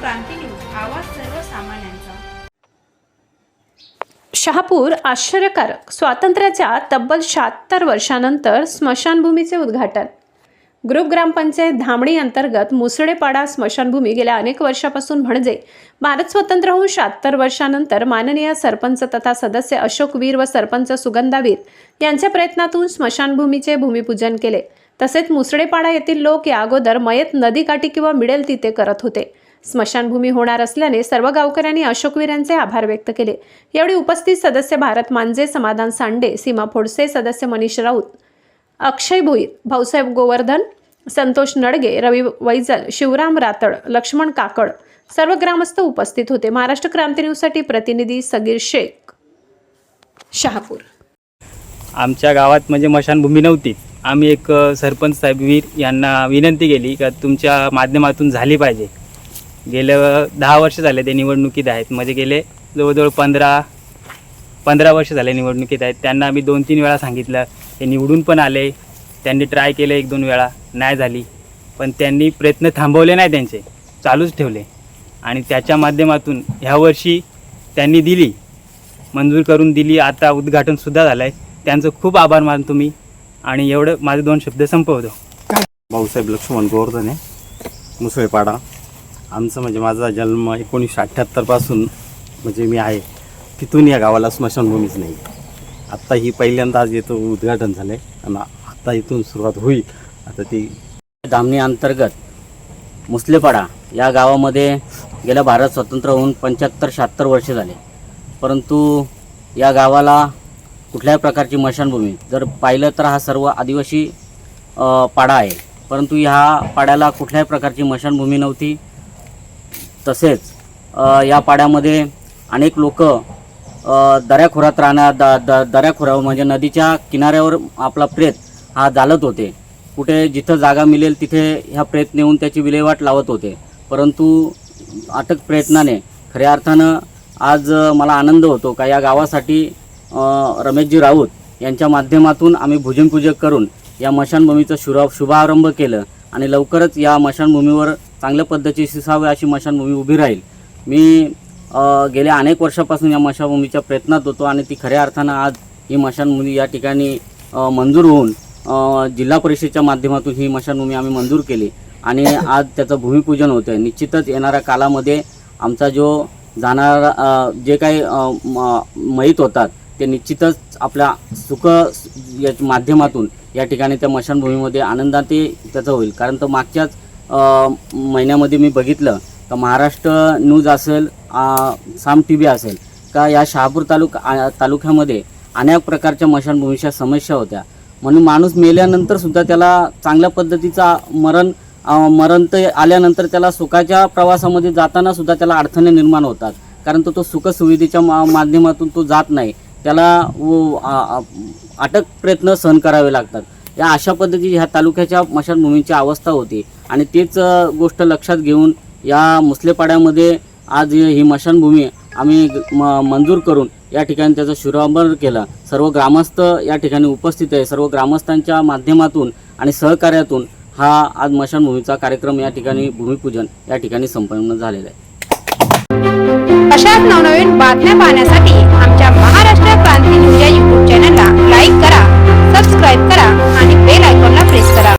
क्रांती news आवाज सर्वसामान्यांचा. शहापूर आश्चर्यकारक. स्वातंत्र्याच्या तब्बल शहात्तर वर्षानंतर स्मशानभूमीचे उद्घाटन. ग्रुप ग्रामपंचायत धामणी अंतर्गत मुसळेपाडा स्मशानभूमी गेल्या अनेक वर्षापासून म्हणजे भारत स्वतंत्र होऊन शहात्तर वर्षानंतर माननीय सरपंच तथा सदस्य अशोक वीर व सरपंच सुगंधा वीर यांच्या प्रयत्नातून स्मशानभूमीचे भूमिपूजन केले. तसेच मुसळेपाडा येथील लोक या अगोदर मयत नदीकाठी किंवा मिळेल तिथे करत होते. स्मशानभूमी होणार असल्याने सर्व गावकऱ्यांनी अशोकवीरांचे आभार व्यक्त केले. यावेळी उपस्थित सदस्य भारत मांजे समाधान सांडे सीमा फोडसे सदस्य मनीष राऊत अक्षय भोईर भाऊसाहेब गोवर्धन संतोष नडगे रवी वैजल शिवराम रातड लक्ष्मण काकड सर्व ग्रामस्थ उपस्थित होते. महाराष्ट्र क्रांती न्यूजसाठी प्रतिनिधी सगीर शेख शहापूर. आमच्या गावात म्हणजे मशानभूमी नव्हती. आम्ही एक सरपंच साहेब वीर यांना विनंती केली का तुमच्या माध्यमातून झाली पाहिजे. गेल्या दहा वर्ष झाले ते निवडणुकीत आहेत. म्हणजे गेले जवळजवळ पंधरा पंधरा वर्ष झाले निवडणुकीत आहेत. त्यांना आम्ही दोन तीन वेळा सांगितलं. ते निवडून पण आले. त्यांनी ट्राय केलं एक दोन वेळा. नाही झाली. पण त्यांनी प्रयत्न थांबवले नाही त्यांचे. चालूच ठेवले. आणि त्याच्या माध्यमातून ह्या वर्षी त्यांनी दिली. मंजूर करून दिली. आता उद्घाटनसुद्धा झालं आहे त्यांचं खूप आभार मानतो मी आणि एवढं माझे दोन शब्द संपवतो. भाऊसाहेब लक्ष्मण गोवर्धने मुसळेपाडा. आमचं म्हणजे माझा जन्म एकोणीसशे अठ्ठ्याहत्तरपासून म्हणजे मी आहे. तिथून या गावाला स्मशानभूमीच नाही. आत्ता ही पहिल्यांदा आज येतं उद्घाटन झालं आहे आणि आत्ता इथून सुरुवात होईल. आता ती धामणी अंतर्गत मुसलेपाडा या गावामध्ये गेल्या भारत स्वतंत्र होऊन पंच्याहत्तर शहात्तर वर्षे झाले. परंतु या गावाला कुठल्याही प्रकारची मशानभूमी जर पाहिलं तर हा सर्व आदिवासी पाडा आहे. परंतु ह्या पाड्याला कुठल्याही प्रकारची मशानभूमी नव्हती. तसेच या पाड्यामध्ये अनेक लोक दऱ्याखोऱ्यात राहणार द द दऱ्याखोऱ्यावर म्हणजे नदीच्या किनाऱ्यावर आपला प्रेत हा जालत होते. कुठे जिथं जागा मिळेल तिथे ह्या प्रेत नेऊन त्याची विल्हेवाट लावत होते. परंतु अटक प्रयत्नाने खऱ्या अर्थानं आज मला आनंद होतो का या गावासाठी रमेशजी राऊत यांच्या माध्यमातून आम्ही भुजनपूजक करून या मशानभूमीचं शुरा शुभारंभ केलं आणि लवकरच या मशानभूमीवर चांगल्या पद्धतीची शिसावी अशी मशानभूमी उभी राहील. मी गेल्या अनेक वर्षापासून या मशानभूमीच्या प्रयत्नात होतो आणि ती खऱ्या अर्थानं आज ही मशानभूमी या ठिकाणी मंजूर होऊन जिल्हा परिषदेच्या माध्यमातून ही मशानभूमी आम्ही मंजूर केली. आणि आज त्याचं भूमिपूजन होतं आहे निश्चितच येणाऱ्या कालामध्ये आमचा जो जाणारा जे काही मयत म- होतात ते निश्चितच आपल्या सुख या माध्यमातून या ठिकाणी त्या मशानभूमीमध्ये आनंदाते त्याचं होईल. कारण तर मागच्याच महिन्यामध्ये मी बघितलं तर महाराष्ट्र न्यूज असेल साम टी व्ही असेल का या शहापूर तालुका तालुक्यामध्ये अनेक प्रकारच्या मशानभूमीच्या समस्या होत्या. म्हणून माणूस मेल्यानंतर सुद्धा त्याला चांगल्या पद्धतीचा मरण मरण तर आल्यानंतर त्याला सुखाच्या प्रवासामध्ये जाताना सुद्धा त्याला अडचणी निर्माण होतात. कारण तो तो सुखसुविधेच्या मा माध्यमातून तो जात नाही. त्याला व- अटक प्रयत्न सहन करावे लागतात. या अशा पद्धतीची ह्या तालुक्याच्या मशानभूमीची अवस्था होती. आणि तीच गोष्ट लक्षात घेऊन या मुसलेपाड्यामध्ये आज ही मशानभूमी आम्ही म मंजूर करून या ठिकाणी त्याचा शुभारंभ केला. सर्व ग्रामस्थ या ठिकाणी उपस्थित आहे. सर्व ग्रामस्थांच्या माध्यमातून आणि सहकार्यातून हा आज मशानभूमीचा कार्यक्रम या ठिकाणी भूमिपूजन या ठिकाणी संपन्न झालेला आहे. अशाच नवनवीन बातम्या पाहण्यासाठी